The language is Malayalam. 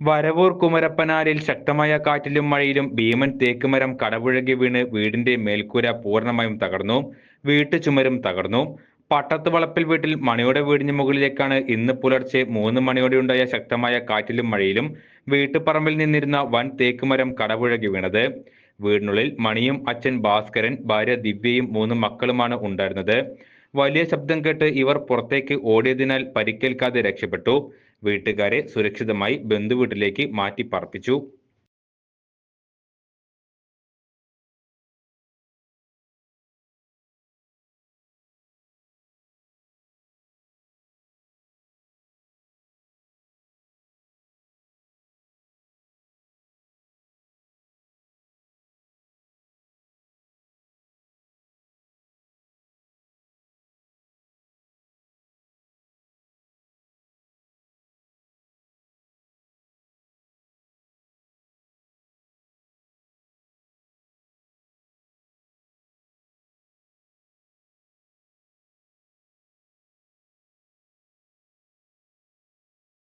വരവൂർ കുമരപ്പനാലിൽ ശക്തമായ കാറ്റിലും മഴയിലും ഭീമൻ തേക്കുമരം കടപുഴകി വീണ് വീടിന്റെ മേൽക്കൂര പൂർണമായും തകർന്നു. വീട്ടുചുമരും തകർന്നു. പട്ടത്ത് വളപ്പിൽ വീട്ടിൽ മണിയുടെ വീടിന് മുകളിലേക്കാണ് ഇന്ന് പുലർച്ചെ മൂന്ന് മണിയോടെയുണ്ടായ ശക്തമായ കാറ്റിലും മഴയിലും വീട്ടുപറമ്പിൽ നിന്നിരുന്ന വൻ തേക്കുമരം കടപുഴകി വീണത്. വീടിനുള്ളിൽ മണിയും അച്ഛൻ ഭാസ്കരൻ ഭാര്യ ദിവ്യയും മൂന്ന് മക്കളുമാണ് ഉണ്ടായിരുന്നത്. വലിയ ശബ്ദം കേട്ട് ഇവർ പുറത്തേക്ക് ഓടിയതിനാൽ പരിക്കേൽക്കാതെ രക്ഷപ്പെട്ടു. വീട്ടുകാരെ സുരക്ഷിതമായി ബന്ധുവീട്ടിലേക്ക് മാറ്റി പാർപ്പിച്ചു